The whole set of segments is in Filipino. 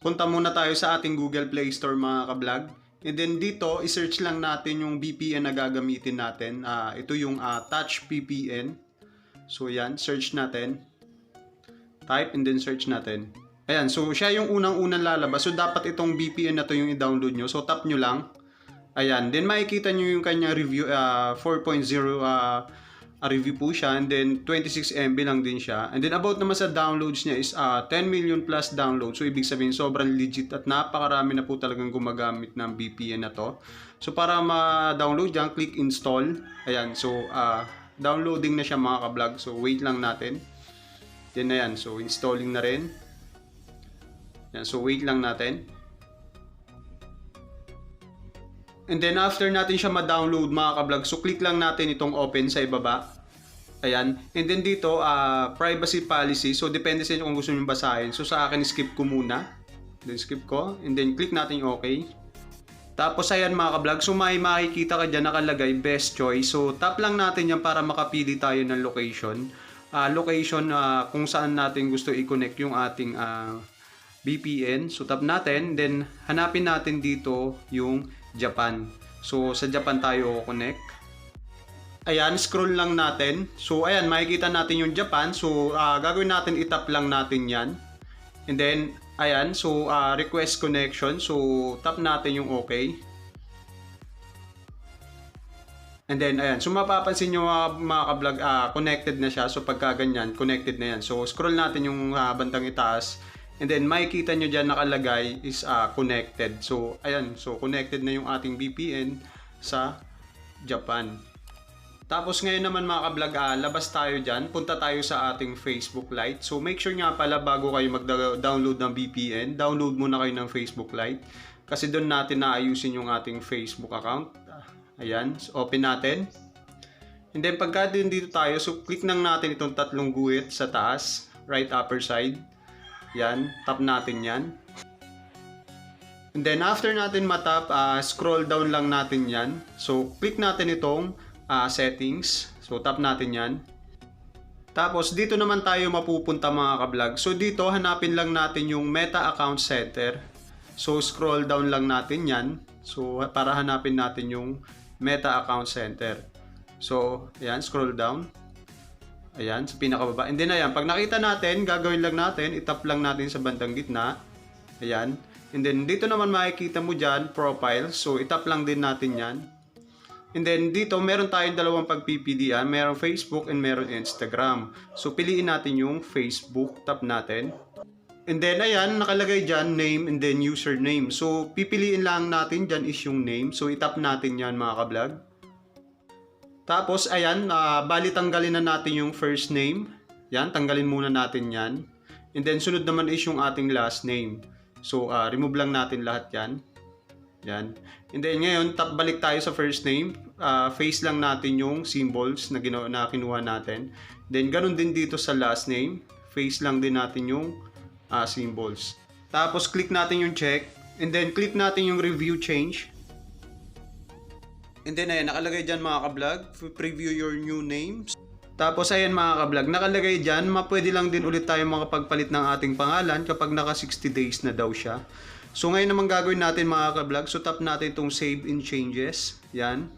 punta muna tayo sa ating Google Play Store mga kablog. And then dito, isearch lang natin yung VPN na gagamitin natin. Ah, ito yung ah, Touch VPN. So yan, search natin. Type and then search natin. Ayan, so siya yung unang-unang lalabas. So dapat itong VPN na to yung i-download nyo. So tap nyo lang. Ayan, then makikita nyo yung kanya review, ah, 4.0 ah, a review po siya and then 26 MB lang din siya. And then about naman sa downloads niya is ah, 10 million plus downloads. So ibig sabihin sobrang legit at napakarami na po talagang gumagamit ng VPN na to. So para ma-download yan, click install. Ayan, so ah, downloading na siya mga kablog. So wait lang natin. Yan na yan. So installing na rin. Yan, so wait lang natin. And then after natin siya ma-download mga kablog, so click lang natin itong open sa ibaba. Ayan. And then dito, ah, privacy policy. So depende sa inyo kung gusto niyo basahin. So sa akin, skip ko muna. Then skip ko. And then click natin yung okay. Tapos ayan mga kablog, so may makikita ka dyan nakalagay best choice. So tap lang natin yan para makapili tayo ng location. Ah, location ah, kung saan natin gusto i-connect yung ating ah, VPN. So tap natin, then hanapin natin dito yung Japan. So sa Japan tayo connect. Ayan, scroll lang natin. So ayan, makikita natin yung Japan. So ah, gagawin natin, itap lang natin yan. And then, ayan, so ah, request connection. So tap natin yung okay. And then, ayan. So, mapapansin nyo mga, mga kablog, ah, connected na siya. So, pagka ganyan, connected na yan. So, scroll natin yung ah, bandang itaas. And then, makikita nyo dyan nakalagay is ah, connected. So, ayan. So, connected na yung ating VPN sa Japan. Tapos ngayon naman mga kablog, ah, labas tayo dyan. Punta tayo sa ating Facebook Lite. So make sure nga pala bago kayo mag-download ng VPN, download muna kayo ng Facebook Lite. Kasi doon natin naayusin yung ating Facebook account. Ayan, so open natin. And then pagka din dito tayo, so click lang natin itong tatlong guhit sa taas, right upper side. Yan, tap natin yan. And then after natin matap, ah, scroll down lang natin yan. So click natin itong ah, settings. So tap natin yan. Tapos dito naman tayo mapupunta mga kablog. So dito hanapin lang natin yung Meta Account Center. So scroll down lang natin yan. So para hanapin natin yung Meta Account Center. So ayan, scroll down. Ayan, sa pinakababa. And then ayan, pag nakita natin, gagawin lang natin, itap lang natin sa bandang gitna. Ayan. And then dito naman makikita mo dyan, profile. So itap lang din natin yan. And then dito, meron tayong dalawang pagpipilian. Meron Facebook and meron Instagram. So piliin natin yung Facebook. Tap natin. And then ayan, nakalagay dyan name and then username. So pipiliin lang natin dyan is yung name. So itap natin yan mga kablog. Tapos ayan, ah, bali tanggalin na natin yung first name. Yan, tanggalin muna natin yan. And then sunod naman is yung ating last name. So ah, remove lang natin lahat yan. Yan. And then ngayon, tap balik tayo sa first name. Ah, face lang natin yung symbols na, ginawa, na kinuha natin. Then ganun din dito sa last name. Face lang din natin yung ah, symbols. Tapos click natin yung check. And then click natin yung review change. And then ayan, nakalagay dyan mga kablog, preview your new names. Tapos ayan mga kablog, nakalagay dyan, mapwede lang din ulit tayo makapagpalit ng ating pangalan kapag naka 60 days na daw siya. So ngayon naman gagawin natin mga kablog, so tap natin itong save in changes. Yan.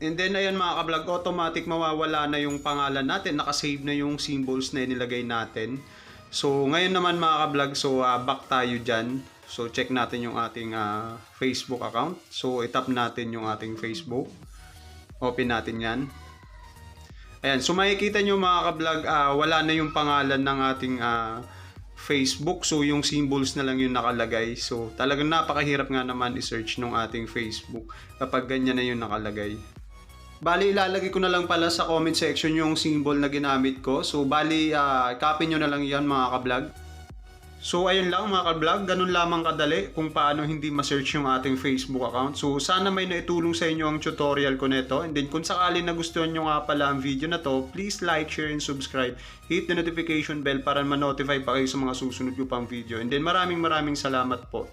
And then ayan mga kablog, automatic mawawala na yung pangalan natin, nakasave na yung symbols na inilagay natin. So ngayon naman mga kablog, so ah, back tayo dyan. So check natin yung ating ah, Facebook account. So itap natin yung ating Facebook. Open natin yan. Ayan, so makikita nyo mga kablog, ah, wala na yung pangalan ng ating ah, Facebook. So yung symbols na lang yung nakalagay. So talagang napakahirap nga naman i-search nung ating Facebook kapag ganyan na yung nakalagay. Bali, ilalagay ko na lang pala sa comment section yung symbol na ginamit ko. So, bali, ah, copy nyo na lang yan mga kablog. So, ayun lang mga kablog. Ganun lamang kadali kung paano hindi ma-search yung ating Facebook account. So, sana may naitulong sa inyo ang tutorial ko nito. And then, kung sakali nagustuhan nyo nga pala ang video na to, please like, share, and subscribe. Hit the notification bell para ma-notify pa kayo sa mga susunod ko pang video. And then, maraming maraming salamat po.